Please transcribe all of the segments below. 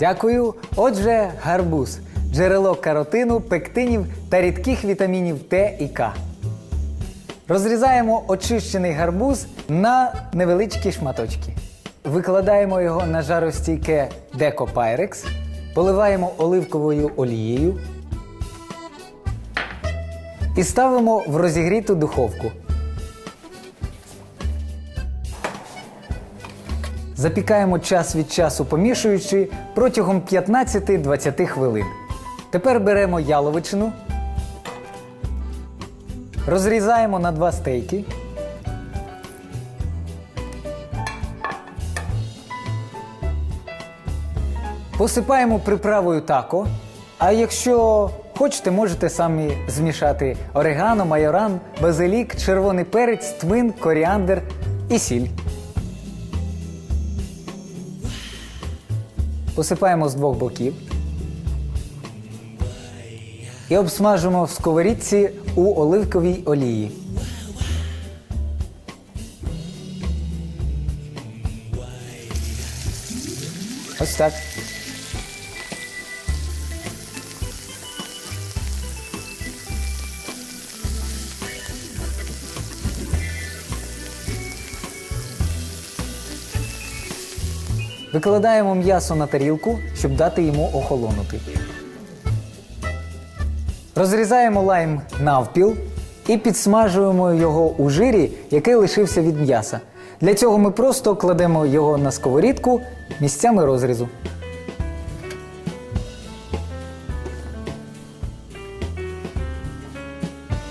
Дякую. Отже, гарбуз джерело каротину, пектинів та рідких вітамінів Т і К. Розрізаємо очищений гарбуз на невеличкі шматочки. Викладаємо його на жаростійке деко Pyrex, поливаємо оливковою олією і ставимо в розігріту духовку. Запікаємо час від часу помішуючи протягом 15-20 хвилин. Тепер беремо яловичину, розрізаємо на два стейки. Посипаємо приправою тако. А якщо хочете, можете самі змішати орегано, майоран, базилік, червоний перець, тмин, коріандр і сіль. Посипаємо з двох боків. І обсмажимо в сковорідці у оливковій олії. Ось так. Викладаємо м'ясо на тарілку, щоб дати йому охолонути. Розрізаємо лайм навпіл і підсмажуємо його у жирі, який лишився від м'яса. Для цього ми просто кладемо його на сковорідку місцями розрізу.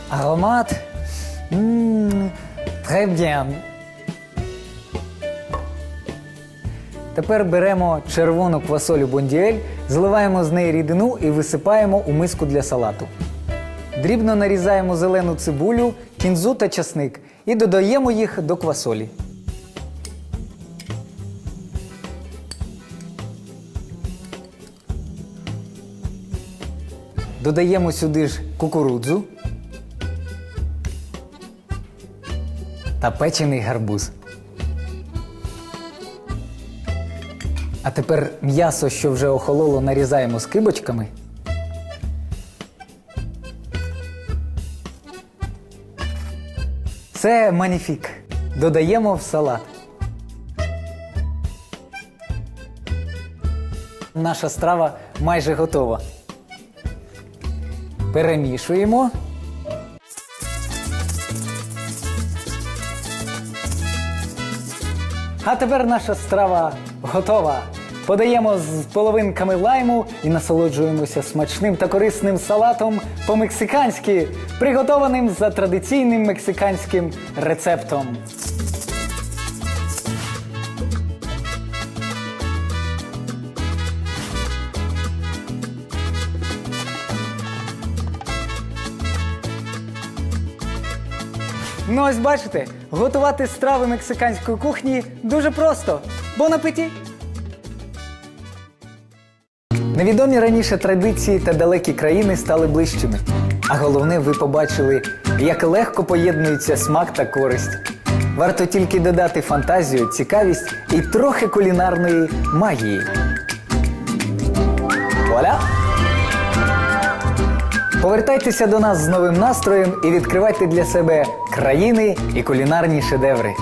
Аромат. Ммм, très bien. Тепер беремо червону квасолю бондіель, зливаємо з неї рідину і висипаємо у миску для салату. Дрібно нарізаємо зелену цибулю, кінзу та часник і додаємо їх до квасолі. Додаємо сюди ж кукурудзу та печений гарбуз. А тепер м'ясо, що вже охололо, нарізаємо скибочками. Це маніфік. Додаємо в салат. Наша страва майже готова. Перемішуємо. А тепер наша страва готова. Подаємо з половинками лайму і насолоджуємося смачним та корисним салатом по-мексиканськи, приготованим за традиційним мексиканським рецептом. Ну ось бачите, готувати страви мексиканської кухні дуже просто. Бон апеті! Невідомі раніше традиції та далекі країни стали ближчими. А головне, ви побачили, як легко поєднуються смак та користь. Варто тільки додати фантазію, цікавість і трохи кулінарної магії. Вуаля! Повертайтеся до нас з новим настроєм і відкривайте для себе країни і кулінарні шедеври.